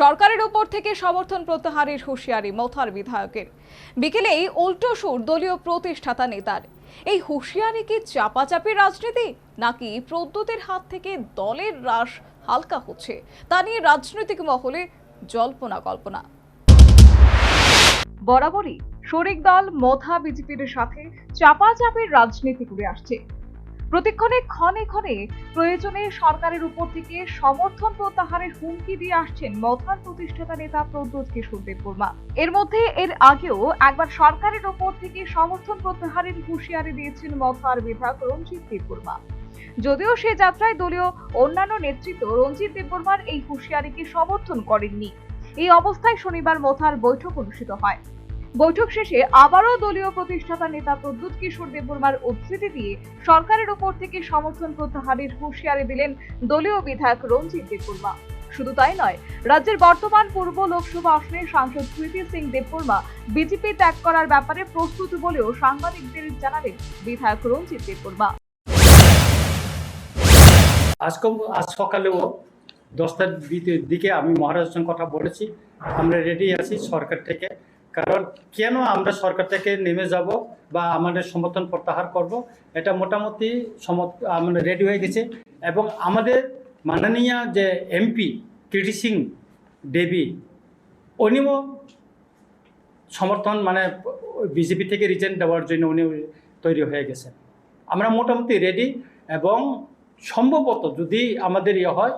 সরকারের ওপর থেকে সমর্থন প্রত্যাহারের হুঁশিয়ারি মথার বিধায়কের। বিকেলেই উল্টো সুর দলীয় প্রতিষ্ঠাতা নেতার। এই হুঁশিয়ারি কি চাপাচাপির রাজনীতি, নাকি প্রদ্যুতের হাত থেকে দলের হ্রাস হালকা হচ্ছে? তা নিয়ে রাজনৈতিক মহলে জল্পনা কল্পনা। বরাবরই শরিক দল মথা বিজেপির সাথে চাপাচাপির রাজনীতি করে আসছে। প্রতিক্ষণে ক্ষণে ক্ষণে প্রয়োজনে সরকারের উপর থেকে সমর্থন প্রত্যাহারের হুমকি দিয়ে আসছেন মথার প্রতিষ্ঠাতা নেতা প্রদ্যোৎ কিশোর দেববর্মা। এর মধ্যে এর আগেও একবার সরকারের উপর থেকে সমর্থন প্রত্যাহারের হুঁশিয়ারি দিয়েছেন মথার বিধায়ক রঞ্জিত দেববর্মা। যদিও সে যাত্রায় দলীয় অন্যান্য নেতৃত্ব রঞ্জিত দেববর্মার এই হুঁশিয়ারিকে সমর্থন করেননি। এই অবস্থায় শনিবার মথার বৈঠক অনুষ্ঠিত হয়। বৈঠক শেষে আবারও দলীয় প্রতিষ্ঠাতা নেতা প্রদ্যুৎ কিশোর দেববর্মার উদ্ধৃতি দিয়ে সরকারের উপর থেকে সমর্থন প্রত্যাহারের হুঁশিয়ারি দিলেন দলীয় বিধায়ক রঞ্জিত দেববর্মা। শুধু তাই নয়, রাজ্যের বর্তমান পূর্ব লোকসভা আসনের সাংসদ প্রীতি সিং দেববর্মা বিজেপি ত্যাগ করার ব্যাপারে প্রস্তুত বলেও সাংবাদিকদের জানালেন বিধায়ক রঞ্জিত দেববর্মা। আজ সকালেও দশটার দিকে- আমি মহারাজের কথা বলেছি। আমরা রেডি আছি সরকার থেকে। কারণ কেন আমরা সরকার থেকে নেমে যাব বা আমাদের সমর্থন প্রত্যাহার করব, এটা মোটামুটি আমরা রেডি হয়ে গেছে। এবং আমাদের মাননীয় যে এমপি কীর্তি সিং দেবী উনিও সমর্থন মানে বিজেপি থেকে রিজেন্ট দেওয়ার জন্য উনি তৈরি হয়ে গেছেন। আমরা মোটামুটি রেডি এবং সম্ভবত যদি আমাদের ইয়ে হয়,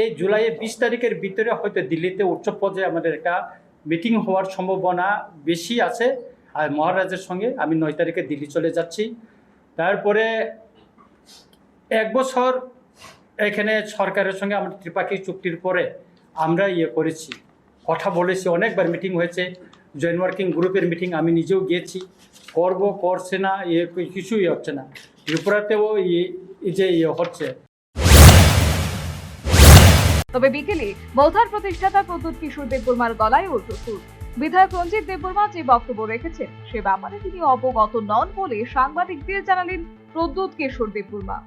এই জুলাইয়ের বিশ তারিখের ভিতরে হয়তো দিল্লিতে উচ্চ পর্যায়ে আমাদের একটা মিটিং হওয়ার সম্ভাবনা বেশি আছে। আর মহারাজের সঙ্গে আমি নয় তারিখে দিল্লি চলে যাচ্ছি। তারপরে এক বছর এখানে সরকারের সঙ্গে আমরা ত্রিপাক্ষিক চুক্তির পরে আমরা ইয়ে করেছি, কথা বলেছি, অনেকবার মিটিং হয়েছে। জয়েন্ট ওয়ার্কিং গ্রুপের মিটিং আমি নিজেও গিয়েছি। করব, করছে না ইয়ে কিছুই হচ্ছে না। ত্রিপুরাতেও ইয়ে যে ইয়ে হচ্ছে তবে বিকেলে মৌথার প্রতিষ্ঠাতা প্রদ্যুৎ কিশোর দেববর্মার গলায় উল্টো সুর বিধায়ক রঞ্জিত দেববর্মা যে বক্তব্য রেখেছেন সে ব্যাপারে তিনি অবগত নন বলে সাংবাদিকদের জানালেন প্রদ্যুৎ কিশোর দেববর্মা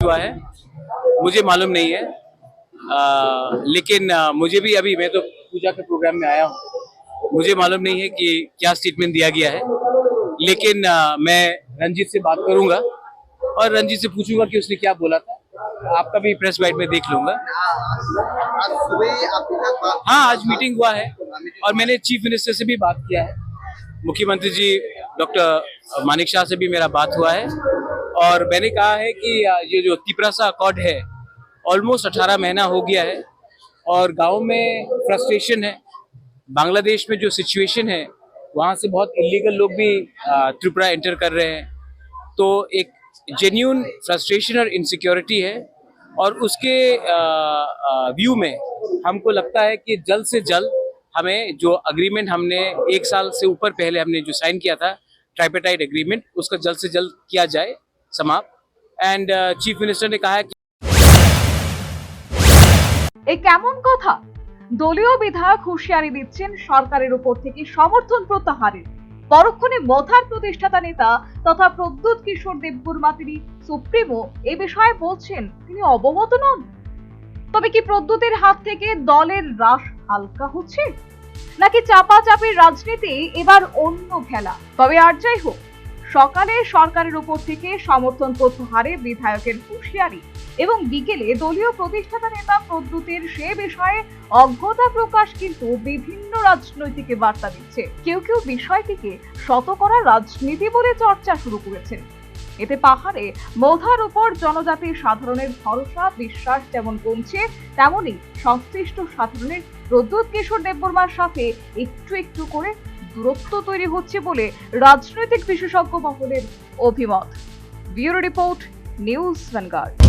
हुआ है मुझे मालूम नहीं है आ, लेकिन आ, मुझे भी अभी मैं तो पूजा के प्रोग्राम में आया हूँ मुझे मालूम नहीं है कि क्या स्टेटमेंट दिया गया है लेकिन आ, मैं रंजीत से बात करूंगा और रंजीत से पूछूंगा कि उसने क्या बोला था आपका भी प्रेस बाइट में देख लूँगा। ही, आज मीटिंग हुआ है और मैंने चीफ मिनिस्टर से भी बात किया है। मुख्यमंत्री जी डॉक्टर मानिक शाह से भी मेरा बात हुआ है। और मैंने कहा है कि ये जो तिपरासा अकॉर्ड है ऑलमोस्ट 18 महीना हो गया है और गाँव में फ्रस्ट्रेशन है। बांग्लादेश में जो सिचुएशन है, वहाँ से बहुत इलीगल लोग भी त्रिपुरा एंटर कर रहे हैं। तो एक जेन्यून फ्रस्ट्रेशन और इनसिक्योरिटी है और उसके व्यू में हमको लगता है कि जल्द से जल्द हमें जो अग्रीमेंट हमने एक साल से ऊपर पहले हमने जो साइन किया था ट्राइपेटाइट एग्रीमेंट उसका जल्द से जल्द किया जाए समाप्त एंड चीफ मिनिस्टर ने कहा है कि এ কেমন কথা দলীয় বিধায়ক হুঁশিয়ারি দিচ্ছেন সরকারের উপর থেকে সমর্থন প্রত্যাহারের পরক্ষণে মথার প্রতিষ্ঠাতা নেতা তথা প্রদ্যুৎ কিশোর দেববর্মা তিনি সুপ্রিমো এ বিষয়ে বলছেন, তিনি অবগত নন। তবে কি প্রদ্যুতের হাত থেকে দলের হ্রাস হালকা হচ্ছে? নাকি চাপাচাপির রাজনীতি এবার অন্য খেলা? তবে আর যাই হোক সকালে সরকারের উপর থেকে সমর্থন প্রত্যাহারে বিধায়কের হুঁশিয়ারি এবং বিকেলে দলীয় প্রতিষ্ঠাতা নেতা প্রদ্যুতের সে বিষয়ে অজ্ঞতা প্রকাশ কিন্তু বিভিন্ন রাজনৈতিক বার্তা দিচ্ছে। কেউ কেউ বিষয়টিকে শতকরা রাজনীতি বলে চর্চা শুরু করেছেন। এতে পাহাড়ে মধার উপর জনজাতির সাধারণের ভরসা, বিশ্বাস যেমন কমছে, তেমনি সংশ্লিষ্ট সাধারণের প্রদ্যুৎ কিশোর দেববর্মার সাথে একটু একটু করে দূরত্ব তৈরি হচ্ছে বলে রাজনৈতিক বিশেষজ্ঞ মহলের অভিমত। Bureau report news Vanguard.